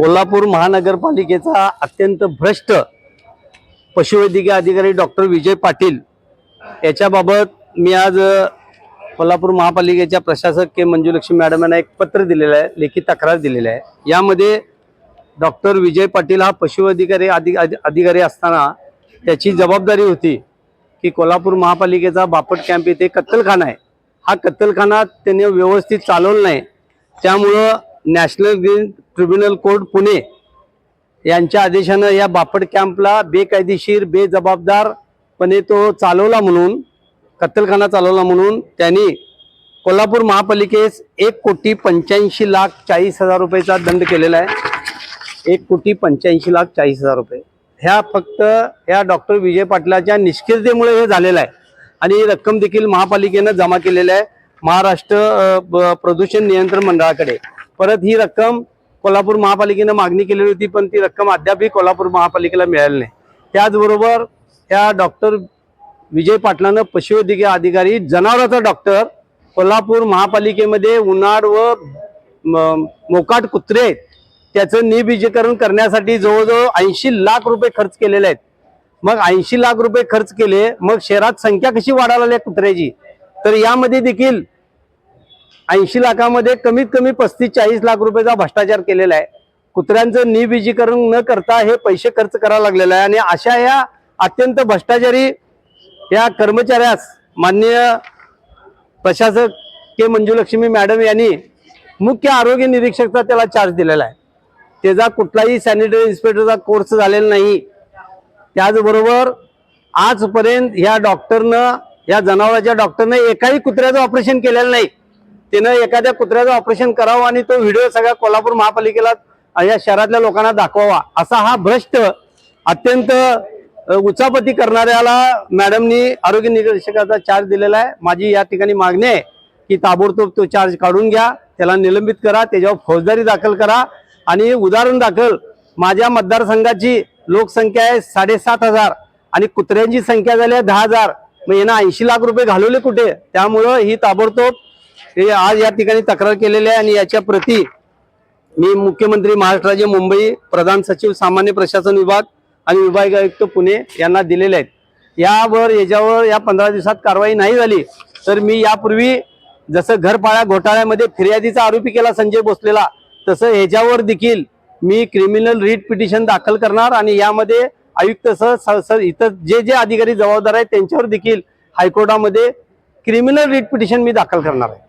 कोल्हापूर महानगरपालिकेचा अत्यंत भ्रष्ट पशुवैद्यकीय अधिकारी डॉक्टर विजय पाटील याच्याबाबत मी आज कोल्हापूर महापालिकेच्या प्रशासक के मंजुलक्ष्मी मॅडम यांना एक पत्र दिलेलं आहे लेखी तक्रार दिलेली आहे. यामध्ये डॉक्टर विजय पाटील हा पशुअधिकारी अधि अधि- अधिकारी असताना त्याची जबाबदारी होती की कोल्हापूर महापालिकेचा बापट कॅम्प इथे कत्तलखाना आहे. हा कत्तलखाना त्याने व्यवस्थित चालवला नाही. त्यामुळं national green tribunal court Pune यांच्या आदेशानं या बापट कॅम्पला बेकायदेशीर बेजबाबदारपणे तो चालवला म्हणून कत्तलखाना चालवला म्हणून त्यांनी कोल्हापूर महापालिकेस एक कोटी पंच्याऐंशी लाख चाळीस हजार रुपयेचा दंड केलेला आहे. एक कोटी पंच्याऐंशी लाख चाळीस हजार रुपये. ह्या फक्त ह्या डॉक्टर विजय पाटलाच्या निष्क्रियतेमुळे हे झालेलं आहे. आणि ही रक्कम देखील महापालिकेनं जमा केलेली आहे महाराष्ट्र प्रदूषण नियंत्रण मंडळाकडे. परत ही रक्कम कोल्हापूर महापालिकेनं मागणी केलेली होती पण ती रक्कम अद्यापही कोल्हापूर महापालिकेला मिळाली नाही. त्याचबरोबर ह्या डॉक्टर विजय पाटलानं पशुवैद्यकीय अधिकारी जनावरांचा डॉक्टर कोल्हापूर महापालिकेमध्ये उन्हाळ व म- मोकाट कुत्रे त्याचं निबीजीकरण करण्यासाठी जवळजवळ ऐंशी लाख रुपये खर्च केलेले आहेत. मग ऐंशी लाख रुपये खर्च केले मग शहरात संख्या कशी वाढायला लागली कुत्र्याची? तर यामध्ये देखील ऐंशी लाखामध्ये कमीत कमी पस्तीस चाळीस लाख रुपयाचा भ्रष्टाचार केलेला आहे. कुत्र्यांचं निबीजीकरण न करता हे पैसे खर्च करायला लागलेलं आहे आणि अशा या अत्यंत भ्रष्टाचारी या कर्मचाऱ्यास माननीय प्रशासक के मंजुलक्ष्मी मॅडम यांनी मुख्य आरोग्य निरीक्षकचा त्याला चार्ज दिलेला आहे. त्याचा कुठलाही सॅनिटरी इन्स्पेक्टरचा कोर्स झालेला नाही. त्याचबरोबर आजपर्यंत ह्या डॉक्टरनं या जनावरांच्या डॉक्टरनं एकाही कुत्र्याचं ऑपरेशन केलेलं नाही. त्यानं एखाद्या कुत्र्याचं ऑपरेशन करावं आणि तो व्हिडिओ सगळ्या कोल्हापूर महापालिकेला या शहरातल्या लोकांना दाखवावा असा हा भ्रष्ट अत्यंत उचापती करणाऱ्याला मॅडमनी आरोग्य निरीक्षकाचा चार्ज दिलेला आहे. माझी या ठिकाणी मागणी आहे की ताबडतोब तो चार्ज काढून घ्या त्याला निलंबित करा त्याच्यावर फौजदारी दाखल करा आणि उदाहरण दाखल. माझ्या मतदारसंघाची लोकसंख्या आहे साडेसात हजार आणि कुत्र्यांची संख्या झाली आहे दहा हजार. मग यांना ऐंशी लाख रुपये घालवले कुठे? त्यामुळं ही ताबडतोब हे आज या ठिकाणी तक्रार केलेली आहे आणि याच्या प्रती मी मुख्यमंत्री महाराष्ट्राचे मुंबई प्रधान सचिव सामान्य प्रशासन विभाग आणि विभाग आयुक्त पुणे यांना दिलेले आहेत. यावर याच्यावर या पंधरा दिवसात कारवाई नाही झाली तर मी यापूर्वी जसं घरपाळ्या घोटाळ्यामध्ये फिर्यादीचा आरोपी केला संजय भोसलेला तसं ह्याच्यावर देखील मी क्रिमिनल रीट पिटिशन दाखल करणार आणि यामध्ये आयुक्त सह स- इतर जे जे अधिकारी जबाबदार आहेत त्यांच्यावर देखील हायकोर्टामध्ये क्रिमिनल रीट पिटिशन मी दाखल करणार आहे.